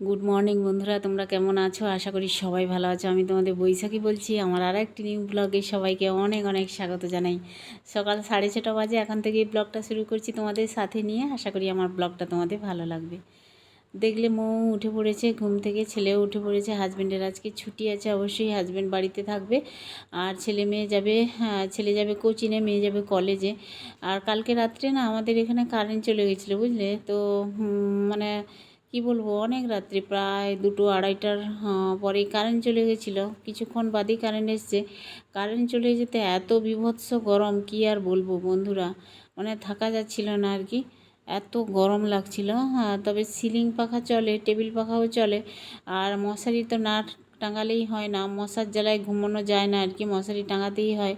Good morning বন্ধুরা তোমরা কেমন আছো? আশা করি সবাই ভালো আছো। আমি তোমাদের বৈশাখী বলছি। আমার আর একটি নিউ ব্লগে সবাইকে অনেক অনেক স্বাগত জানাই। সকাল সাড়ে ছটা বাজে এখন থেকে ব্লগটা শুরু করছি তোমাদের সাথে নিয়ে। আশা করি আমার ব্লগটা তোমাদের ভালো লাগবে। দেখলে মৌ উঠে পড়েছে ঘুম থেকে ছেলেও উঠে পড়েছে। হাজব্যান্ডের আজকে ছুটি আছে অবশ্যই হাজব্যান্ড বাড়িতে থাকবে। আর ছেলে মেয়ে যাবে হ্যাঁ, ছেলে যাবে কোচিনে মেয়ে যাবে কলেজে আর কালকে রাত্রে না আমাদের এখানে কারেন্ট চলে গেছিল বুঝলে? তো মানে কি বলব অনেক রাত্রি প্রায় দুটো আড়াইটার আহ, পরে কারেন্ট চলে গেছিল। কিছুক্ষণ বাদেই কারেন্ট এসছে। কারেন্ট চলে যেতে এত বিভৎস গরম কি আর বলব বন্ধুরা? মানে থাকা যাচ্ছিল না আর কি। এত গরম লাগছিল হ্যাঁ তবে সিলিং পাখা চলে টেবিল পাখাও চলে। আর মশারি তো না টাঙালেই হয় না মশার জ্বালায় ঘুমানো যায় না আর কি মশারি টাঙাতেই হয়।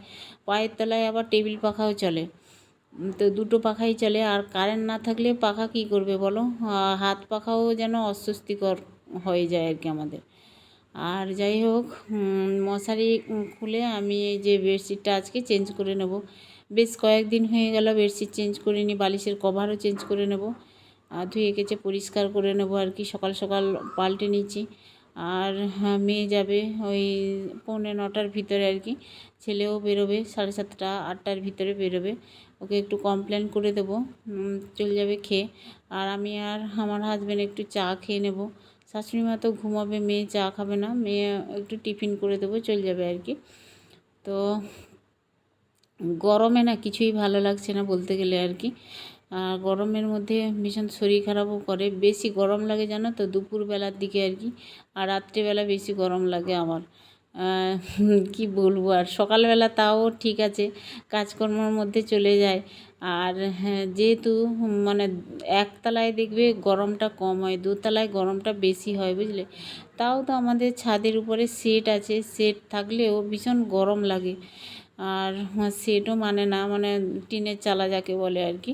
পায়ের তলায় আবার টেবিল পাখাও চলে। তো দুটো পাখাই চলে, আর কারেন্ট না থাকলে পাখা কি করবে বলো? হাত পাখাও যেন অস্বস্তিকর হয়ে যায় আর কি আমাদের। আর যাই হোক মশারি খুলে আমি এই যে বেডশিটটা আজকে চেঞ্জ করে নেব। বেশ কয়েকদিন হয়ে গেল বেডশিট চেঞ্জ করিনি, বালিশের কভারও চেঞ্জ করে নেব। আর ধুয়ে কেচে পরিষ্কার করে নেব আর কি, সকাল সকাল পাল্টে নিচ্ছি। আর হ্যাঁ, মেয়ে যাবে ওই পৌনে নটার ভিতরে আর কি। ছেলেও বেরোবে সাড়ে সাতটা আটটার ভিতরে বেরোবে। ওকে একটু কমপ্লেন করে দেবো চলে যাবে খেয়ে। আর আমি আর আমার হাজব্যান্ড একটু চা খেয়ে নেব। শাশুড়ি মা তো ঘুমাবে মেয়ে চা খাবে না মেয়ে একটু টিফিন করে দেবো চলে যাবে আর কি। তো গরমে না কিছুই ভালো লাগছে না বলতে গেলে আর কি। গরমের মধ্যে ভীষণ শরীর খারাপও করে। বেশি গরম লাগে জানো তো, দুপুরবেলার দিকে আর কি। আর রাত্রিবেলা বেশি গরম লাগে আমার। কি বলব আর, সকালবেলা তাও ঠিক আছে, কাজকর্মের মধ্যে চলে যায়। আর হ্যাঁ যেহেতু মানে একতলায় দেখবে গরমটা কম হয়, দোতলায় গরমটা বেশি হয়, বুঝলে? তাও তো আমাদের ছাদের উপরে সেট আছে, সেট থাকলেও ভীষণ গরম লাগে। আর সেটও মানে না মানে টিনের চালা যাকে বলে আর কি।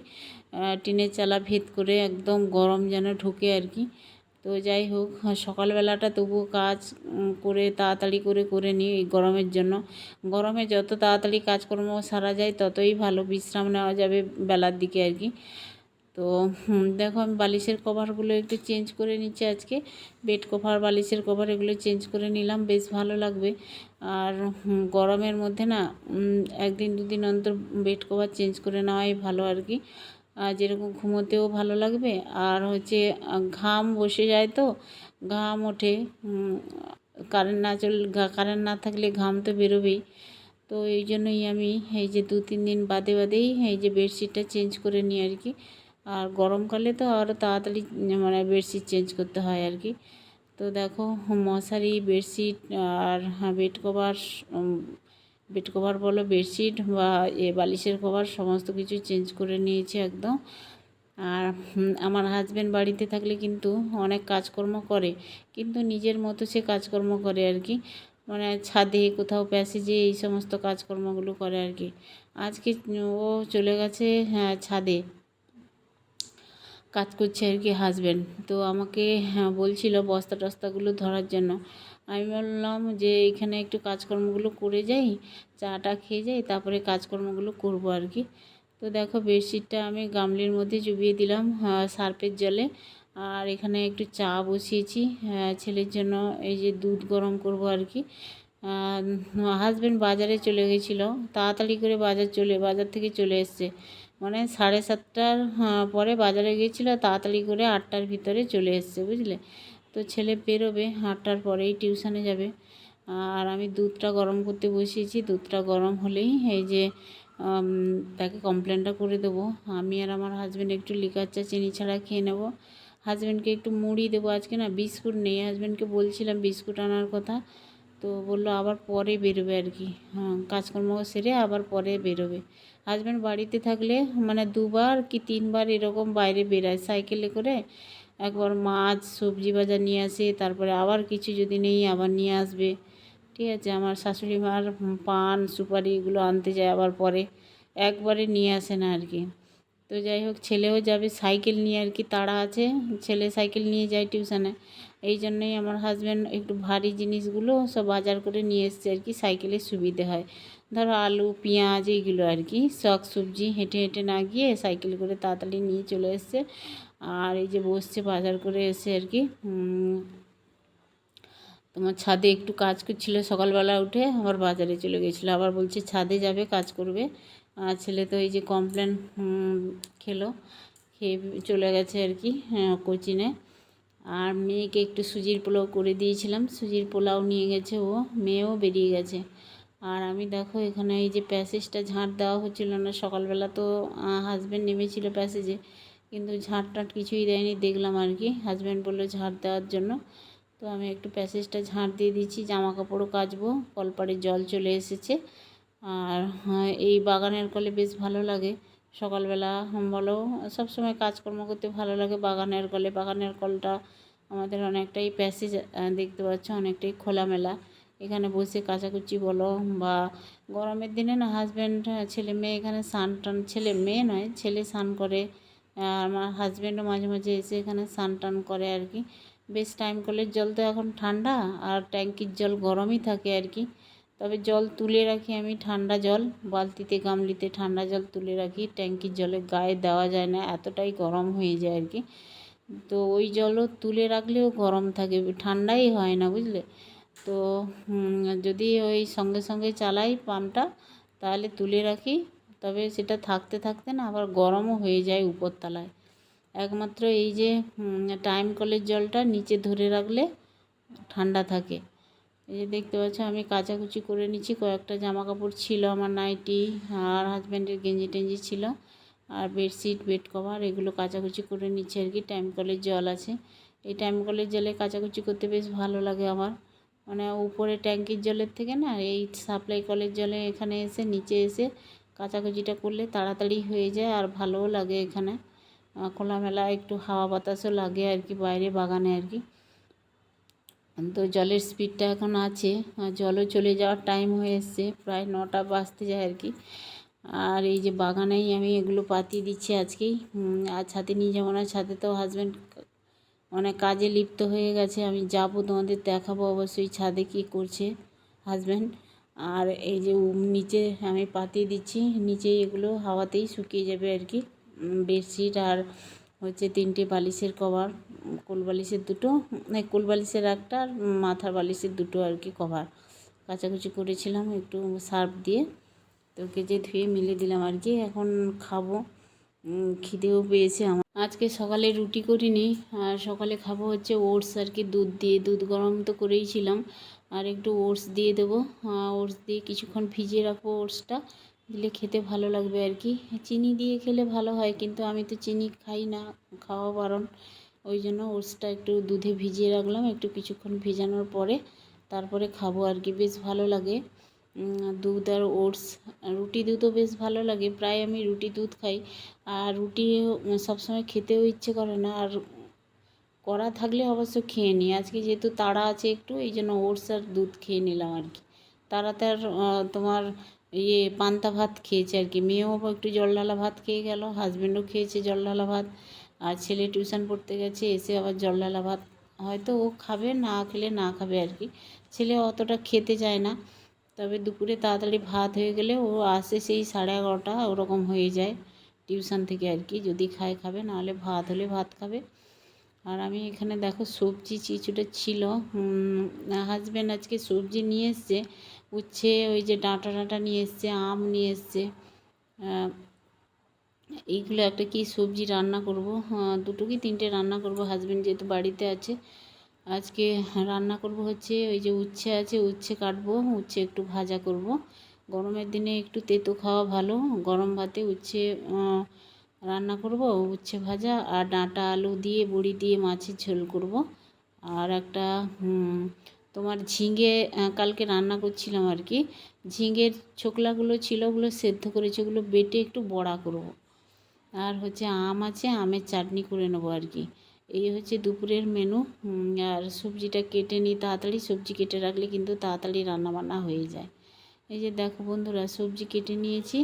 টিনের চালা ভেদ করে একদম গরম যেন ঢোকে আর কি। তো যাই হোক সকালবেলাটা তবুও কাজ করে তাড়াতাড়ি করে করে নিই এই গরমের জন্য। গরমে যত তাড়াতাড়ি কাজকর্ম সারা যায়, ততই ভালো বিশ্রাম নেওয়া যাবে বেলার দিকে আর কি। তো দেখো আমি বালিশের কভারগুলো একটু চেঞ্জ করে নিচ্ছি আজকে। বেড কভার, বালিশের কভার এগুলো চেঞ্জ করে নিলাম, বেশ ভালো লাগবে। আর গরমের মধ্যে না একদিন দুদিন অন্তর বেড কভার চেঞ্জ করে নেওয়াই ভালো আর কি। যেরকম ঘুমোতেও ভালো লাগবে। আর হচ্ছে ঘাম বসে যায় তো, ঘাম ওঠে। কারেন্ট না চল কারেন্ট না থাকলে ঘাম তো বেরোবেই। তো এই জন্যই আমি এই যে দু তিন দিন বাদে বাদেই এই যে বেডশিটটা চেঞ্জ করে নিই আর কি। আর গরমকালে তো আরও তাড়াতাড়ি মানে বেডশিট চেঞ্জ করতে হয় আর কি। তো দেখো, মশারি, বেডশিট আর বেড কভার বেড কভার বলো, বেডশিট বা এ বালিশের কভার সমস্ত কিছু চেঞ্জ করে নিয়েছি একদম। আর আমার হাজব্যান্ড বাড়িতে থাকলে কিন্তু অনেক কাজকর্ম করে, কিন্তু নিজের মতো সে কাজকর্ম করে আর কি। মানে ছাদে কোথাও প্যাসেজে এই সমস্ত কাজকর্মগুলো করে আর কি। আজকে ও চলে গেছে হ্যাঁ ছাদে কাজ করছে আর কি হাজব্যান্ড তো আমাকে হ্যাঁ বলছিল বস্তা টস্তাগুলো ধরার জন্য। আমি বললাম যে এখানে একটু কাজকর্মগুলো করে যাই চাটা খেয়ে যাই তারপরে কাজকর্মগুলো করব আর কি। তো দেখো বেডশিটটা আমি গামলির মধ্যে চুবিয়ে দিলাম হ্যাঁ, সার্ফের জলে। আর এখানে একটু চা বসিয়েছি হ্যাঁ, ছেলের জন্য এই যে দুধ গরম করব আর কি। হাজব্যান্ড বাজারে চলে গেছিল তাড়াতাড়ি করে বাজার চলে বাজার থেকে চলে এসছে। মানে সাড়ে সাতটার হ্যাঁ, পরে বাজারে গিয়েছিল তাড়াতাড়ি করে আটটার ভিতরে চলে এসছে বুঝলে? তো ছেলে বেরোবে আটটার পরেই টিউশনে যাবে। আর আমি দুধটা গরম করতে বসিয়েছি। দুধটা গরম হলেই এই যে তাকে কমপ্লেনটা করে দেবো। আমি আর আমার হাজব্যান্ড একটু লিকার চা, চিনি ছাড়া খেয়ে নেব। হাজব্যান্ডকে একটু মুড়ি দেবো আজকে না, বিস্কুট নেই। হাজব্যান্ডকে বলছিলাম বিস্কুট আনার কথা। তো বলল আবার পরে বেরোবে আর কি। হ্যাঁ কাজকর্ম সেরে আবার পরে বেরোবে। হাজব্যান্ড বাড়িতে থাকলে মানে দুবার কি তিনবার এরকম বাইরে বেরায় সাইকেলে করে। একবার মাছ, সবজি বাজার নিয়ে আসে, তারপরে আবার কিছু যদি নেই, আবার নিয়ে আসবে। ঠিক আছে, আমার শাশুড়ি মার পান, সুপারি এগুলো আনতে যায় আবার পরে। একবারে নিয়ে আসে না আর কি। তো যাই হোক, ছেলেও যাবে, সাইকেল নিয়ে আর কি তাড়া আছে। ছেলে সাইকেল নিয়ে যায় টিউশনে। এই জন্যই আমার হাজব্যান্ড একটু ভারী জিনিসগুলো সব বাজার করে নিয়ে এসছে আর কি সাইকেলে সুবিধে হয়। ধরো আলু, পেঁয়াজ, এইগুলো আর কি, শাক, সবজি হেঁটে হেঁটে না গিয়ে সাইকেল করে তাড়াতাড়ি নিয়ে চলে এসছে। আর এই যে বসছে বাজার করে এসে আর কি তোমার ছাদে একটু কাজ করছিল সকালবেলা উঠে, আবার বাজারে চলে গেছিল, আবার বলছে ছাদে যাবে, কাজ করবে। আর ছেলে তো এই যে কমপ্লেন খেলো, খেয়ে চলে গেছে আর কি কোচিনে। আর মেয়েকে একটু সুজির পোলাও করে দিয়েছিলাম, সুজির পোলাও নিয়ে গেছে ও, মেয়েও বেরিয়ে গেছে। আর আমি দেখো এখানে এই যে প্যাসেজটা ঝাঁট দেওয়া হচ্ছিল না, সকালবেলা তো হাজব্যান্ড নেমেছিল প্যাসেজে কিন্তু ঝাঁট টাট কিছুই দেয়নি দেখলাম আর কি। হাজব্যান্ড বলল ঝাঁট দেওয়ার জন্য। তো আমি একটু প্যাসেজটা ঝাঁট দিয়ে দিচ্ছি জামা কাপড়ও কাচবো কলপাড়ে জল চলে এসেছে। আর হ্যাঁ, এই বাগানের কলে বেশ ভালো লাগে। সকালবেলা বলো সবসময় কাজকর্ম করতে ভালো লাগে বাগানের কলে। বাগানের কলটা আমাদের অনেকটাই প্যাসেজ দেখতে পাচ্ছ অনেকটাই খোলামেলা। এখানে বসে কাচাকুচি বলো বা গরমের দিনে না হাজব্যান্ড ছেলে মেয়ে এখানে স্নান টান ছেলে মেয়ে নয় ছেলে স্নান করে আমার হাজব্যান্ডও মাঝে মাঝে এসে এখানে স্নান টান করে আর কি। বেশ টাইম কলের জল তো এখন ঠান্ডা আর ট্যাঙ্কির জল গরমই থাকে আর কি। তবে জল তুলে রাখি আমি ঠান্ডা জল, বালতিতে, গামলিতে ঠান্ডা জল তুলে রাখি ট্যাঙ্কির জলে গায়ে দেওয়া যায় না, এতটাই গরম হয়ে যায় আর কি। তো ওই জলও তুলে রাখলেও গরম থাকে, ঠান্ডাই হয় না বুঝলে? তো যদি ওই সঙ্গে সঙ্গে চালাই পাম্পটা তাহলে তুলে রাখি। তবে সেটা থাকতে থাকতে না আবার গরমও হয়ে যায় উপরতলায়। একমাত্র এই যে টাইম কলের জলটা নিচে ধরে রাখলে ঠান্ডা থাকে। এই যে দেখতে পাচ্ছ, আমি কাচাকুচি করে নিচ্ছি। কয়েকটা জামা কাপড় ছিল আমার নাইটি, আর হাজব্যান্ডের গেঞ্জি টেঞ্জি ছিল, আর বেডশিট বেড কভার এগুলো কাচাকুচি করে নিচ্ছি আর কি। টাইম কলের জল আছে। এই টাইম কলের জলে কাচাকুচি করতে বেশ ভালো লাগে আমার। মানে উপরে ট্যাঙ্কির জলের থেকে না, এই সাপ্লাই কলের জলে এখানে এসে, নিচে এসে কাচাকুচিটা করলে তাড়াতাড়ি হয়ে যায় আর ভালোও লাগে এখানে। খোলামেলা একটু হাওয়া বাতাসও লাগে আর কি বাইরে বাগানে আর কি। তো জলের স্পিডটা এখন আছে জলও চলে যাওয়ার টাইম হয়ে এসছে, প্রায় নটা বাজতে যায় আর কি। আর এই যে বাগানেই আমি এগুলো পাতিয়ে দিচ্ছি আজকেই। আর ছাদে নিয়ে যাব না, ছাদে তো হাজব্যান্ড অনেক কাজে লিপ্ত হয়ে গেছে, আমি যাব তোমাদের দেখাবো অবশ্যই ছাদে কী করছে হাজব্যান্ড আর এই যে নিচে আমি পাতিয়ে দিচ্ছি নিচে এগুলো হাওয়াতেই শুকিয়ে যাবে আর কি। বেডশিট আর হচ্ছে তিনটে বালিশের কভার কোল বালিশের দুটো কোল বালিশের একটা আর মাথার বালিশের দুটো আর কি কভার। কাচাকুচি করেছিলাম একটু সার্ফ দিয়ে তো কেজে ধুয়ে মিলে দিলাম আর কি, এখন খাব। খিদেও পেয়েছে আমার। আজকে সকালে রুটি করিনি, আর সকালে খাব হচ্ছে ওটস আর কি, দুধ দিয়ে। দুধ গরম তো করেইছিলাম আর একটু ওটস দিয়ে দেবো। ওটস দিয়ে কিছুক্ষণ ভিজিয়ে রাখব ওটসটা। দিলে খেতে ভালো লাগবে আর কি। চিনি দিয়ে খেলে ভালো হয়, কিন্তু আমি তো চিনি খাই না, খাওয়া বারণ। ওই জন্য ওটসটা একটু দুধে ভিজিয়ে রাখলাম, একটু কিছুক্ষণ ভেজানোর পরে তারপরে খাব আর কি। বেশ ভালো লাগে। দুধ আর ওটস, রুটি দুধও বেশ ভালো লাগে। প্রায় আমি রুটি দুধ খাই। আর রুটি সবসময় খেতেও ইচ্ছে করে না। আর করা থাকলে অবশ্য খেয়ে নিই। আজকে যেহেতু তাড়া আছে একটু, এই জন্য ওটস আর দুধ খেয়ে নিলাম আর কি। তাড়াতে আর তোমার ইয়ে পান্তা ভাত খেয়েছে আর কি। মেয়েও একটু জল ঢালা ভাত খেয়ে গেল হাজব্যান্ডও খেয়েছে জল ঢালা ভাত। আর ছেলে টিউশন পড়তে গেছে, এসে আবার জল ঢালা ভাত। হয়তো ও খাবে, না খেলে না খাবে আর কি। ছেলে অতটা খেতে চায় না। তবে দুপুরে তাড়াতাড়ি ভাত হয়ে গেলে ও আসে সেই সাড়ে এগারোটা, ওরকম হয়ে যায়। টিউশন থেকে আর কি, যদি খায় খাবে, নাহলে ভাত হলে ভাত খাবে। আর আমি এখানে দেখো সবজি চিচুটা ছিল। হাজব্যান্ড আজকে সবজি নিয়ে এসছে। উচ্ছে ওই যে ডাঁটা ডাঁটা নিয়ে এসছে, আম নিয়ে এসছে। এইগুলো একটা কি সবজি রান্না করব? দুটো কি তিনটে রান্না করব? হাজব্যান্ড যেহেতু বাড়িতে আছে, আজকে রান্না করব হচ্ছে ওই যে উচ্ছে আছে, উচ্ছে কাটবো, উচ্ছে একটু ভাজা করব। গরমের দিনে একটু তেতো খাওয়া ভালো, গরম ভাতে উচ্ছে রান্না করব, উচ্ছে ভাজা আর ডাঁটা আলু দিয়ে, বড়ি দিয়ে, মাছের ঝোল করব। আর একটা তোমার ঝিঙে কালকে রান্না করছিলাম আর কি। ঝিঙের ছোকলাগুলো ছিল, ওগুলো সেদ্ধ করেছি, ওগুলো বেটে একটু বড়া করব। আর হচ্ছে আম আছে, আমের চাটনি করে নেব আর কি। এই হচ্ছে দুপুরের মেনু আর সবজিটা কেটে নিই তাড়াতাড়ি, সবজি কেটে রাখলে কিন্তু তাড়াতাড়ি রান্নাবান্না হয়ে যায়। এই যে দেখো বন্ধুরা, সবজি কেটে নিয়েছি।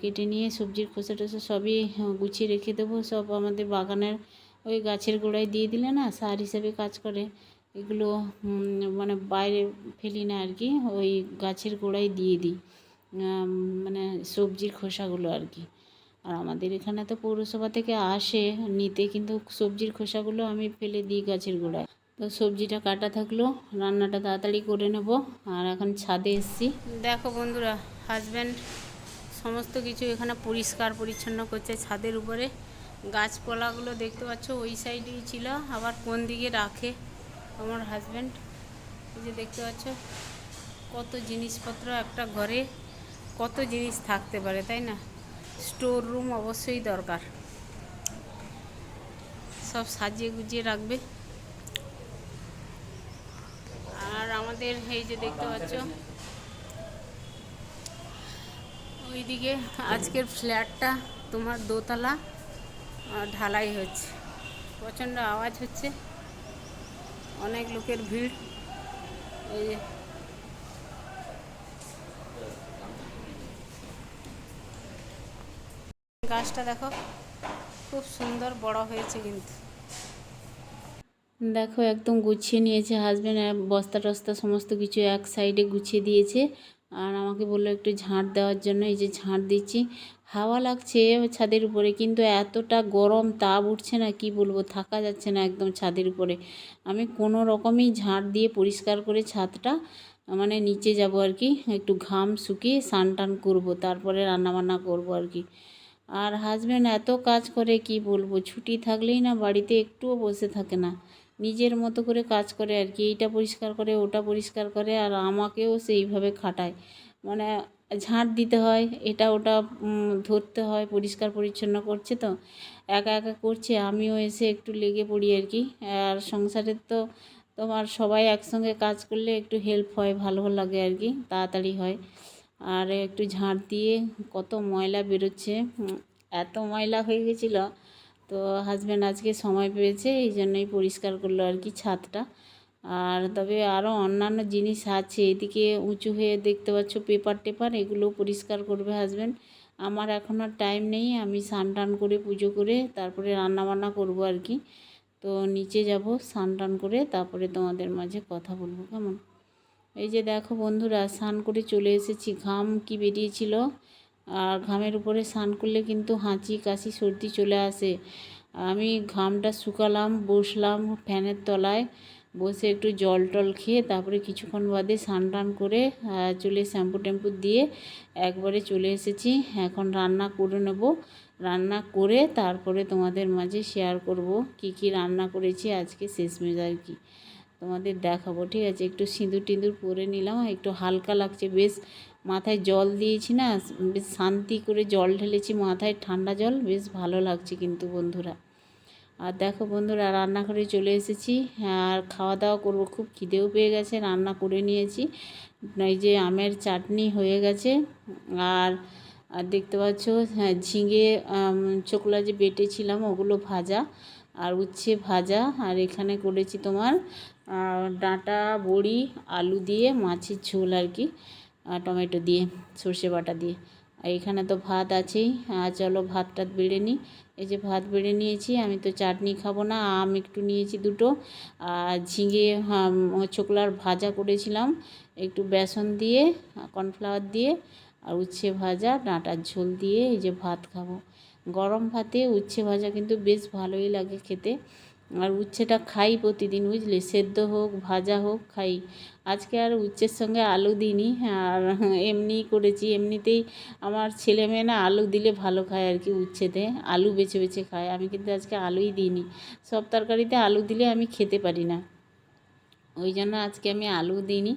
কেটে নিয়ে সবজির খোসা টোসা সবই গুছিয়ে রেখে দেবো। সব আমাদের বাগানের ওই গাছের গোড়ায় দিয়ে দিলে না সার হিসেবে কাজ করে। এগুলো মানে বাইরে ফেলি না আর কি, ওই গাছের গোড়ায় দিয়ে দিই। মানে সবজির খোসাগুলো আর কি। আর আমাদের এখানে তো পৌরসভা থেকে আসে, নিতে কিন্তু সবজির খোসাগুলো আমি ফেলে দিই গাছের গোড়ায়। তো সবজিটা কাটা থাকল, রান্নাটা তাড়াতাড়ি করে নেব। আর এখন ছাদে এসছি। দেখো বন্ধুরা হাজব্যান্ড সমস্ত কিছু এখানে পরিষ্কার পরিচ্ছন্ন করছে ছাদের উপরে। গাছপালাগুলো দেখতে পাচ্ছ, ওই সাইডেই ছিল। আবার কোন দিকে রাখে আমার হাজব্যান্ড এই যে দেখতে পাচ্ছ, কত জিনিসপত্র একটা ঘরে, কত জিনিস থাকতে পারে, তাই না? স্টোর রুম অবশ্যই দরকার। সব সাজিয়ে গুজিয়ে রাখবে। আর আমাদের এই যে দেখতে পাচ্ছ ওইদিকে আজকের ফ্ল্যাটটা তোমার দোতলা ঢালাই হচ্ছে। প্রচণ্ড আওয়াজ হচ্ছে। অনেক লোকের ভিড়। এই যে। গাছটা দেখো, খুব সুন্দর বড় হয়েছে কিন্তু। দেখো, একদম গুছিয়ে নিয়েছে হাজব্যান্ড বস্তা টস্তা সমস্ত কিছু এক সাইডে গুছিয়ে দিয়েছে। আর আমাকে বলল একটু ঝাঁট দেওয়ার জন্য, এই যে ঝাঁট দিচ্ছি। হাওয়া লাগছে ছাদের উপরে, কিন্তু এতটা গরম তাপ উঠছে না, কি বলব, থাকা যাচ্ছে না একদম ছাদের উপরে। আমি কোনো রকমই ঝাঁট দিয়ে পরিষ্কার করে ছাদটা মানে নিচে যাব আর কি, একটু ঘাম শুকিয়ে স্নান টান করব, তারপরে রান্নাবান্না করব আর কি। আর হাজব্যান্ড এত কাজ করে, কি বলব, ছুটি থাকলেই না বাড়িতে একটুও বসে থাকে না। নিজের মতো করে কাজ করে আর কি, এইটা পরিষ্কার করে, ওটা পরিষ্কার করে আর আমাকেও সেইভাবে খাটায়। মানে ঝাঁট দিতে হয়, এটা ওটা ধরতে হয়, পরিষ্কার পরিচ্ছন্ন করছে তো, একা একা করছে, আমিও এসে একটু লেগে পড়ি আর কি। আর সংসারের তো তোমার সবাই একসঙ্গে কাজ করলে একটু হেল্প হয়, ভালো লাগে আর কি, তাড়াতাড়ি হয়। আর একটু ঝাঁট দিয়ে কত ময়লা বেরোচ্ছে এত ময়লা হয়ে গেছিল তো হাজব্যান্ড আজকে সময় পেয়েছে, এই জন্যই পরিষ্কার করল আর কি ছাদটা। আর তবে আরও অন্যান্য জিনিস আছে, এদিকে উঁচু হয়ে দেখতে পাচ্ছ পেপার টেপার এগুলো পরিষ্কার করবে হাজব্যান্ড আমার এখন আর টাইম নেই, আমি স্নান টান করে পুজো করে তারপরে রান্না বান্না করব আর কি। তো নিচে যাব, স্নান টান করে তারপরে তোমাদের মাঝে কথা বলব, কেমন? এই যে দেখো বন্ধুরা, স্নান করে চলে এসেছি, ঘাম কি বেরিয়েছিল? আর ঘামের উপরে স্নান করলে কিন্তু হাঁচি, কাশি, সর্দি চলে আসে। আমি ঘামটা শুকালাম, বসলাম ফ্যানের তলায়, বসে একটু জল টল খেয়ে তারপরে কিছুক্ষণ বাদে স্নান টান করে চুলে শ্যাম্পু ট্যাম্পু দিয়ে একবারে চলে এসেছি। এখন রান্না করে নেব। রান্না করে তারপরে তোমাদের মাঝে শেয়ার করব কি কি রান্না করেছি আজকে, শেষমেশ আর কি। তোমাদের দেখাবো, ঠিক আছে? একটু সিঁদুর টিঁদুর পরে নিলাম, একটু হালকা লাগছে, বেশ মাথায় জল দিয়েছি না, বেশ শান্তি করে জল ঢেলেছি, মাথায় ঠান্ডা জল, বেশ ভালো লাগছে কিন্তু বন্ধুরা। আর দেখো বন্ধুরা, রান্নাঘরে চলে এসেছি, আর খাওয়া দাওয়া করব, খুব খিদেও পেয়ে গেছে, রান্না করে নিয়েছি। এই যে আমের চাটনি হয়ে গেছে, আর আর দেখতে পাচ্ছ হ্যাঁ ঝিঙে চোকলা যে বেটেছিলাম, ওগুলো ভাজা, আর উচ্ছে ভাজা, আর এখানে করেছি তোমার ডাঁটা বড়ি, আলু দিয়ে মাছের ঝোল আর কি। টমেটো দিয়ে, সর্ষে বাটা দিয়ে। আর এখানে তো ভাত আছেই। আর চলো ভাত টাত বেড়ে নিই। এই যে ভাত বেড়ে নিয়েছি, আমি তো চাটনি খাব না, আম একটু নিয়েছি দুটো। আর ঝিঙে ছোকলার ভাজা করেছিলাম। একটু বেসন দিয়ে, কর্নফ্লাওয়ার দিয়ে, আর উচ্ছে ভাজা, ডাঁটার ঝোল দিয়ে এই যে ভাত খাব। গরম ভাতে উচ্ছে ভাজা কিন্তু বেশ ভালোই লাগে খেতে। আর উচ্ছেটা খাই প্রতিদিন, বুঝলে? সেদ্ধ হোক, ভাজা হোক, খাই। আজকে আর উচ্ছের সঙ্গে আলু দিইনি আর এমনিই করেছি। এমনিতেই আমার ছেলে মেয়ে না আলু দিলে ভালো খায় আর কি উচ্ছেতে। আলু বেছে বেছে খায়। আমি কিন্তু আজকে আলুই দিইনি। সব তরকারিতে আলু দিলে আমি খেতে পারি না। ওই জন্য আজকে আমি আলু দিইনি।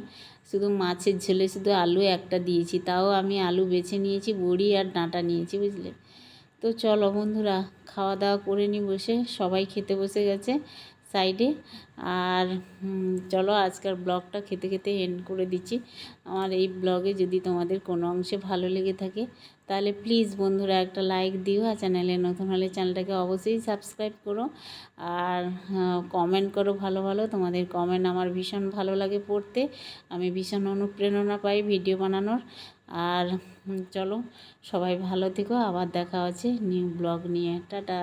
শুধু মাছের ঝোলে শুধু আলু একটা দিয়েছি। তাও আমি আলু বেছে নিয়েছি, বড়ি আর ডাঁটা নিয়েছি, বুঝলে? তো চলো বন্ধুরা খাওয়া দাওয়া করে নি বসে, সবাই খেতে বসে গেছে সাইডে। আর চলো আজকের ব্লগটা খেতে খেতে এন্ড করে দিচ্ছি। আমার এই ব্লগে যদি তোমাদের কোনো অংশে ভালো লেগে থাকে, তাহলে প্লিজ বন্ধুরা একটা লাইক দিও আর চ্যানেলে নতুন হলে চ্যানেলটাকে অবশ্যই সাবস্ক্রাইব করো। আর কমেন্ট করো ভালো ভালো, তোমাদের কমেন্ট আমার ভীষণ ভালো লাগে পড়তে। আমি ভীষণ অনুপ্রেরণা পাই ভিডিও বানানোর। আর চলো সবাই ভালো থেকো আবার দেখা হচ্ছে নিউ ব্লগ নিয়ে। টাটা।